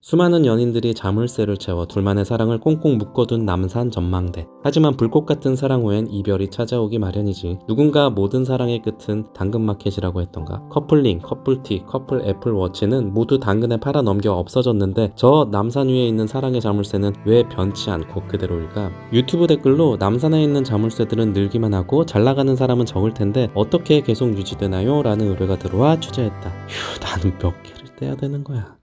수많은 연인들이 자물쇠를 채워 둘만의 사랑을 꽁꽁 묶어둔 남산 전망대. 하지만 불꽃 같은 사랑 후엔 이별이 찾아오기 마련이지. 누군가 모든 사랑의 끝은 당근마켓이라고 했던가. 커플링, 커플티, 커플 애플워치는 모두 당근에 팔아 넘겨 없어졌는데 저 남산 위에 있는 사랑의 자물쇠는 왜 변치 않고 그대로일까? 유튜브 댓글로 남산에 있는 자물쇠들은 늘기만 하고 잘 나가는 사람은 적을 텐데 어떻게 계속 유지되나요? 라는 의뢰가 들어와 취재했다. 휴, 나는 몇 개를 떼야 되는 거야.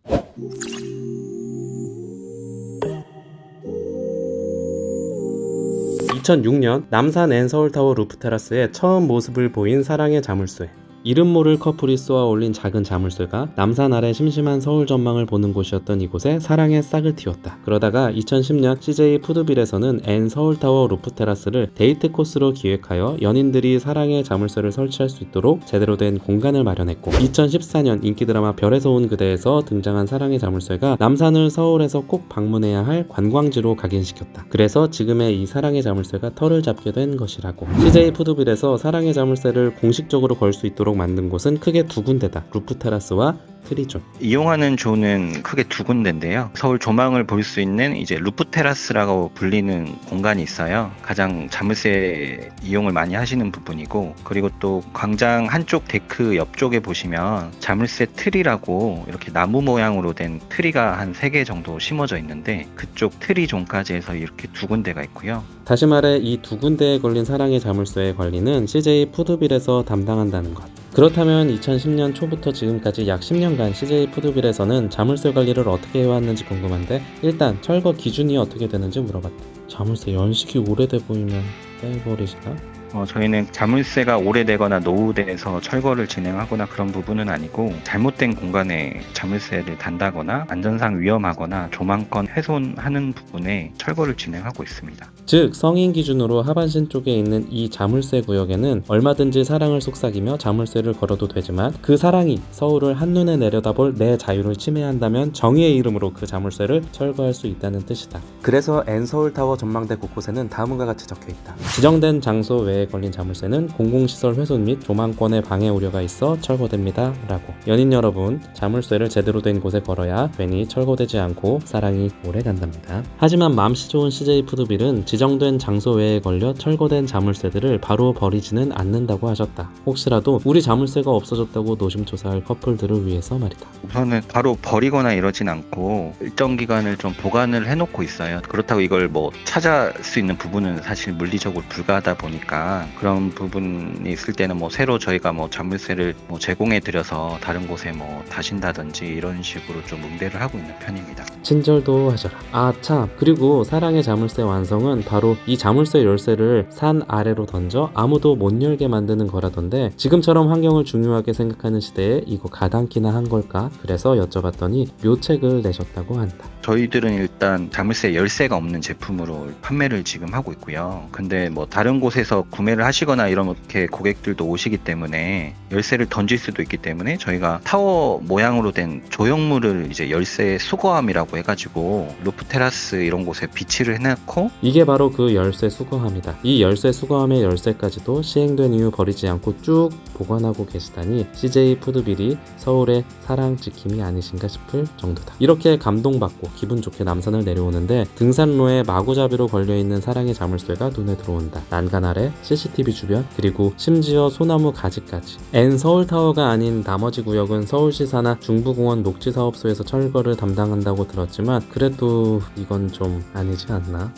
2006년 남산 앤 서울타워 루프테라스에 처음 모습을 보인 사랑의 자물쇠. 이름 모를 커플이 쏘아 올린 작은 자물쇠가 남산 아래 심심한 서울 전망을 보는 곳이었던 이곳에 사랑의 싹을 틔웠다. 그러다가 2010년 CJ 푸드빌에서는 앤 서울타워 루프테라스를 데이트 코스로 기획하여 연인들이 사랑의 자물쇠를 설치할 수 있도록 제대로 된 공간을 마련했고 2014년 인기 드라마 별에서 온 그대에서 등장한 사랑의 자물쇠가 남산을 서울에서 꼭 방문해야 할 관광지로 각인시켰다. 그래서 지금의 이 사랑의 자물쇠가 털을 잡게 된 것이라고. CJ 푸드빌에서 사랑의 자물쇠를 공식적으로 걸 수 있도록 만든 곳은 크게 두 군데다. 루프테라스와 트리존. 이용하는 존은 크게 두 군데인데요. 서울 조망을 볼 수 있는 이제 루프 테라스라고 불리는 공간이 있어요. 가장 자물쇠 이용을 많이 하시는 부분이고, 그리고 또 광장 한쪽 데크 옆쪽에 보시면 자물쇠 트리라고 이렇게 나무 모양으로 된 트리가 한세개 정도 심어져 있는데, 그쪽 트리 존까지 해서 이렇게 두 군데가 있고요. 다시 말해 이 두 군데에 걸린 사랑의 자물쇠의 관리는 CJ 푸드빌에서 담당한다는 것. 그렇다면 2010년 초부터 지금까지 약 10년간 CJ 푸드빌에서는 자물쇠 관리를 어떻게 해왔는지 궁금한데 일단 철거 기준이 어떻게 되는지 물어봤다. 자물쇠 연식이 오래돼 보이면 떼버리시나? 어, 저희는 자물쇠가 오래되거나 노후돼서 철거를 진행하거나 그런 부분은 아니고 잘못된 공간에 자물쇠를 단다거나 안전상 위험하거나 조망권 훼손하는 부분에 철거를 진행하고 있습니다. 즉 성인 기준으로 하반신 쪽에 있는 이 자물쇠 구역에는 얼마든지 사랑을 속삭이며 자물쇠를 걸어도 되지만 그 사랑이 서울을 한눈에 내려다볼 내 자유를 침해한다면 정의의 이름으로 그 자물쇠를 철거할 수 있다는 뜻이다. 그래서 N서울타워 전망대 곳곳에는 다음과 같이 적혀 있다. 지정된 장소 외에 걸린 자물쇠는 공공시설 훼손 및 조망권의 방해 우려가 있어 철거됩니다. 라고. 연인 여러분, 자물쇠를 제대로 된 곳에 걸어야 괜히 철거되지 않고 사랑이 오래 간답니다. 하지만 맘씨 좋은 CJ 푸드빌은 지정된 장소 외에 걸려 철거된 자물쇠들을 바로 버리지는 않는다고 하셨다. 혹시라도 우리 자물쇠가 없어졌다고 노심초사할 커플들을 위해서 말이다. 우선은 바로 버리거나 이러진 않고 일정 기간을 좀 보관을 해놓고 있어요. 그렇다고 이걸 뭐 찾을 수 있는 부분은 사실 물리적으로 불가하다 보니까 그런 부분이 있을 때는 뭐 새로 저희가 뭐 자물쇠를 뭐 제공해 드려서 다른 곳에 뭐 다신다든지 이런 식으로 좀 응대를 하고 있는 편입니다. 친절도 하셔라. 아, 참. 그리고 사랑의 자물쇠 완성은 바로 이 자물쇠 열쇠를 산 아래로 던져 아무도 못 열게 만드는 거라던데 지금처럼 환경을 중요하게 생각하는 시대에 이거 가당키나 한 걸까? 그래서 여쭤봤더니 묘책을 내셨다고 한다. 저희들은 일단 자물쇠 열쇠가 없는 제품으로 판매를 지금 하고 있고요. 근데 뭐 다른 곳에서 구매를 하시거나 이렇게 고객들도 오시기 때문에 열쇠를 던질 수도 있기 때문에 저희가 타워 모양으로 된 조형물을 이제 열쇠 수거함이라고 해가지고 루프 테라스 이런 곳에 비치를 해놓고 이게 바로 그 열쇠 수거함이다. 이 열쇠 수거함의 열쇠까지도 시행된 이후 버리지 않고 쭉 보관하고 계시다니 CJ 푸드빌이 서울의 사랑 지킴이 아니신가 싶을 정도다. 이렇게 감동받고 기분 좋게 남산을 내려오는데 등산로에 마구잡이로 걸려있는 사랑의 자물쇠가 눈에 들어온다. 난간 아래 CCTV 주변 그리고 심지어 소나무 가지까지. N 서울타워가 아닌 나머지 구역은 서울시 산하 중부공원 녹지사업소에서 철거를 담당한다고 들었지만 그래도 이건 좀 아니지 않나?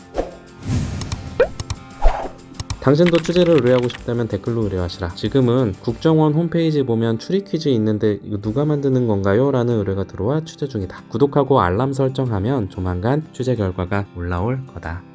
당신도 취재를 의뢰하고 싶다면 댓글로 의뢰하시라. 지금은 국정원 홈페이지 보면 추리 퀴즈 있는데 이거 누가 만드는 건가요? 라는 의뢰가 들어와 취재 중이다. 구독하고 알람 설정하면 조만간 취재 결과가 올라올 거다.